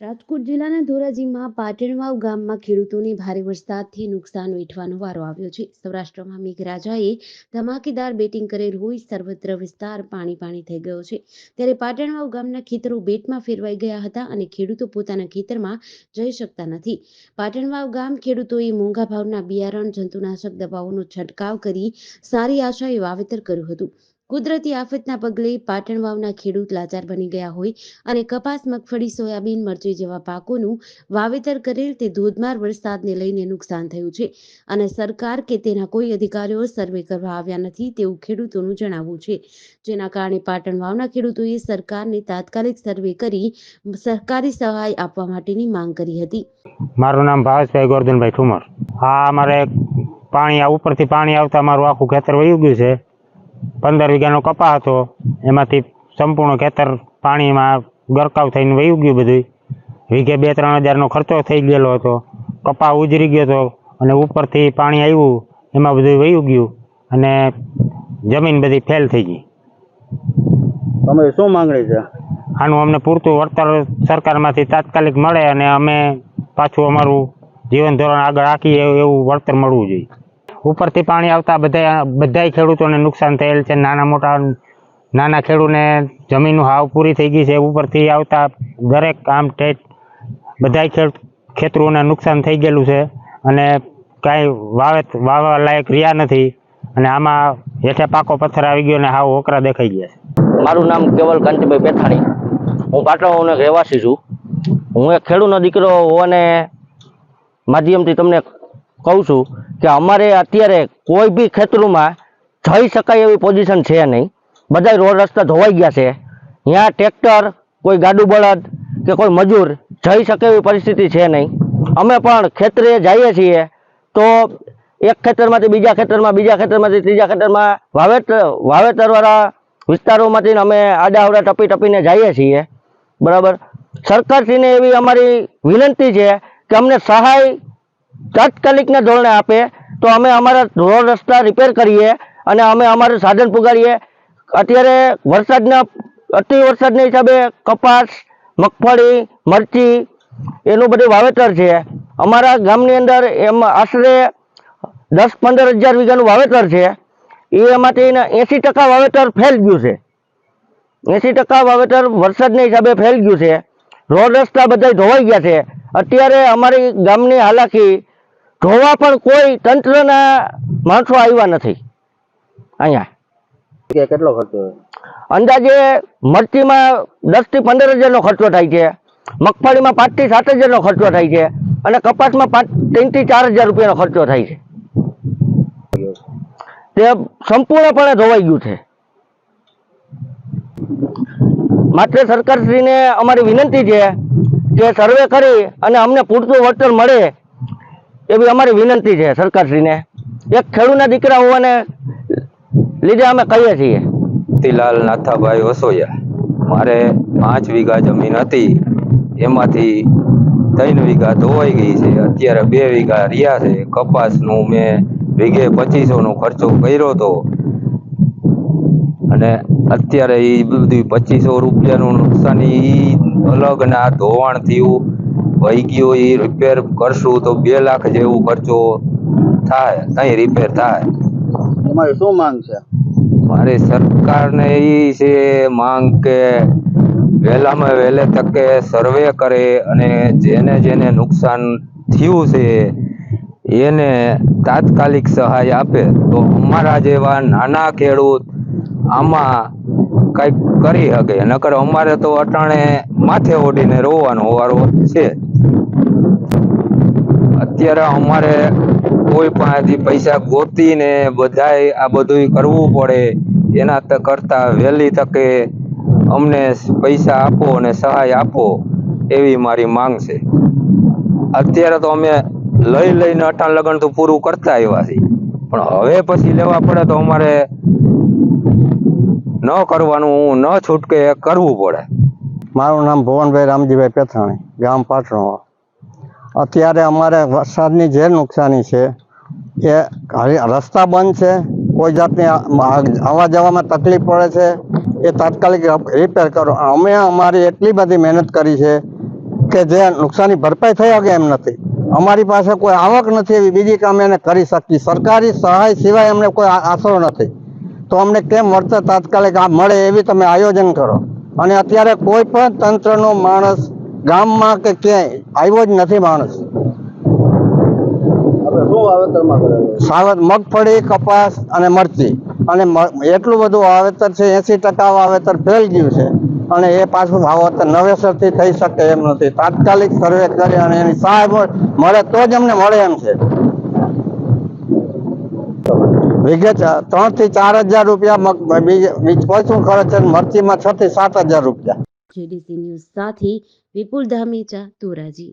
રાજકોટ જિલ્લાના ધોરાજીમાં પાટણવાવ ગામમાં ખેડૂતોને ભારે વરસાદથી નુકસાન વેઠવાનો વારો આવ્યો છે. સૌરાષ્ટ્રમાં મેઘરાજાએ ધમાકેદાર બેટિંગ કરેલ હોય સર્વત્ર વિસ્તાર પાણી પાણી થઈ ગયો છે. ત્યારે પાટણવાવ ગામના ખેતરો બેટમાં ફેરવાઈ ગયા હતા અને ખેડૂતો પોતાના ખેતરમાં જઈ શકતા નથી. પાટણવાવ ગામ ખેડૂતોએ મોંઘા ભાવના બિયારણ, જંતુનાશક દવાઓનો છંટકાવ કરી સારી આશાએ વાવેતર કર્યું હતું. કુદરતી આફતના પગલે પાટણ વાવના ખેડૂત લાચાર બની ગયા હોય અને કપાસ, મગફળી, સોયાબીન, મરચી જેવા પાકોનું વાવેતર કરેલ તે ધોધમાર વરસાદને લઈને નુકસાન થયું છે. અને સરકાર કે તેના કોઈ અધિકારીઓ સર્વે કરવા આવ્યા નથી તેવું ખેડૂતોનું જણાવવું છે. જેના કારણે પાટણ વાવના ખેડૂતોએ સરકારને તાત્કાલિક સર્વે કરી સરકારી સહાય આપવા માટેની માંગ કરી હતી. મારું નામ ભાવેશભાઈ ગોરધનભાઈ ઠુમર. આ અમારે પાણી ઉપરથી પાણી આવતા મારું આખું ખેતર વહી ગયું છે. પંદર વીઘાનો કપા હતો. એમાંથી સંપૂર્ણ ખેતર પાણીમાં ગરકાવ થઈને વયું ગયું બધું વીઘે બે ત્રણ હજારનો ખર્ચો થઈ ગયેલો હતો. કપા ઉજરી ગયો હતો અને ઉપરથી પાણી આવ્યું એમાં બધું વયું ગયું અને જમીન બધી ફેલ થઈ ગઈ. તમે શું માંગણી છે? આનું અમને પૂરતું વળતર સરકારમાંથી તાત્કાલિક મળે અને અમે પાછું અમારું જીવન ધોરણ આગળ રાખીએ એવું વળતર મળવું જોઈએ. ઉપરથી પાણી આવતા બધા બધાય ખેડૂતોને નુકસાન થયેલ છે. નાના મોટા નાના ખેડૂતને જમીન હાવ પૂરી થઈ ગઈ છે. ઉપરથી આવતા દરેક આમ ટેટ બધાય ખેતરોને નુકસાન થઈ ગયેલું છે અને કાંઈ વાવેત વાવવા લાયક રહ્યા નથી અને આમાં હેઠે પાકો પથ્થર આવી ગયો અને હાવ ઓકરા દેખાઈ ગયા છે. મારું નામ કેવલ કાંતિભાઈ પેથાણી. હું પાટણનો રહેવાસી છું. હું એક ખેડૂતનો દીકરો હોવાને માધ્યમથી તમને કહું છું કે અમારે અત્યારે કોઈ બી ખેતરોમાં જઈ શકાય એવી પોઝિશન છે નહીં. બધા રોડ રસ્તા ધોવાઈ ગયા છે. ત્યાં ટ્રેક્ટર, કોઈ ગાડું બળદ કે કોઈ મજૂર જઈ શકે એવી પરિસ્થિતિ છે નહીં. અમે પણ ખેતરે જઈએ છીએ તો એક ખેતરમાંથી બીજા ખેતરમાં, બીજા ખેતરમાંથી ત્રીજા ખેતરમાં વાવેતર વાવેતરવાળા વિસ્તારોમાંથી અમે આડાવડા ટપી ટપીને જઈએ છીએ. બરાબર? સરકારશ્રીને એવી અમારી વિનંતી છે કે અમને સહાય તાત્કાલિકના ધોરણે આપે, તો અમે અમારા રોડ રસ્તા રિપેર કરીએ અને અમે અમારું સાધન પુગાડીએ. અત્યારે વરસાદના, અતિ વરસાદના હિસાબે કપાસ, મગફળી, મરચી એનું બધું વાવેતર છે. અમારા ગામની અંદર એમ આશરે દસ પંદર હજાર વીઘાનું વાવેતર છે. એમાંથી એંસી ટકા વાવેતર ફેલ ગયું છે. એંસી ટકા વાવેતર વરસાદના હિસાબે ફેલ ગયું છે. રોડ રસ્તા બધા ધોવાઈ ગયા છે. અત્યારે અમારી ગામની હાલાકી ધોવા પણ કોઈ તંત્રના માણસો આવ્યા નથી. અહીંયા. કે કેટલો ખર્ચો અંદાજે મરચીમાં દસથી પંદર હજારનો ખર્ચો થાય છે. મગફળીમાં પાંચથી સાત હજારનો ખર્ચો થાય છે. અને કપાસમાં પાંચ ત્રણથી ચાર હજાર રૂપિયાનો ખર્ચો થાય છે. તે સંપૂર્ણપણે ધોવાઈ ગયું છે. માત્ર સરકારશ્રીને અમારી વિનંતી છે કે સર્વે કરી અને અમને પૂરતું વળતર મળે એવી અમારી વિનંતી છે સરકારશ્રીને. એક ખેડૂતના દીકરા હોવાને લીધે અમે કહીએ છીએ. તિલાલ નાથાભાઈ વસોયા, મારે પાંચ વીઘા જમીન હતી, એમાંથી ત્રણ વીઘા ધોવાઈ ગઈ છે, અત્યારે બે વીઘા રહ્યા છે, કપાસનું મેં વીઘે પચીસોનો ખર્ચો કર્યો હતો. અને અત્યારે એ બધું પચીસો રૂપિયાનું નુકસાન એ અલગ ના ધોવાણ થયું વહી ગયો એ રિપેર કરશું તો બે લાખ જેવું ખર્ચો થાય કઈ રિપેર થાય. તમારી શું માંગ છે? મારી સરકારને એ છે માંગ કે વહેલામાં વહેલે તકે સર્વે કરે અને જેને જેને નુકસાન થયું છે એને તાત્કાલિક સહાય આપે. તો અમારા જેવા નાના ખેડૂત આમાં કંઈક કરી શકે. નકર અમારે તો અટાણે માથે ઓડીને રોવાનો વારો છે. અત્યારે અમારે કોઈ પાસેથી પૈસા ગોતીને બધાય આ બધું કરવું પડે. એના કરતા વહેલી તકે અમને પૈસા આપો અને સહાય આપો એવી મારી માંગ છે. અત્યારે તો અમે લઈ લઈને અટાણ લગન તો પૂરું કરતા આવ્યા છીએ. પણ હવે પછી લેવા પડે તો અમારે ન કરવાનું ન છૂટકે કરવું પડે. મારું નામ ભુવનભાઈ રામજીભાઈ પેથાણી, ગામ પાટણો અત્યારે અમારે વરસાદની જે નુકસાની છે, એ રસ્તા બંધ છે, કોઈ જાતની આવવા જવામાં તકલીફ પડે છે, એ તાત્કાલિક રિપેર કરો. અમે અમારી એટલી બધી મહેનત કરી છે કે જે નુકસાની ભરપાઈ થઈ શકે એમ નથી. અમારી પાસે કોઈ આવક નથી એવી, બીજી કામ એને કરી શકીએ. સરકારી સહાય સિવાય અમને કોઈ આશરો નથી. તો અમને કેમ વળતર તાત્કાલિક મળે એવી તમે આયોજન કરો. અને અત્યારે કોઈ પણ તંત્રનો માણસ ગામમાં કે ક્યાંય આવ્યો જ નથી માણસ. સાવત મગફળી કપાસ અને મરચી. અને એટલું બધું વાવેતર છે એસી ટકા વાવેતર ફેલ ગયું છે. અને એ પાછું વાવેતર નવેસરથી થઈ શકે એમ નથી. તાત્કાલિક સર્વે કરી અને એની સહાય મળે તો જ અમને મળે એમ છે. ચ- ત્રણથી ચાર હજાર રૂપિયા પોચું ખર્ચ છે મરચીમાં છ થી સાત હજાર રૂપિયા. જેડીસી ન્યૂઝ સાથે વિપુલ ધામેચા ધોરાજી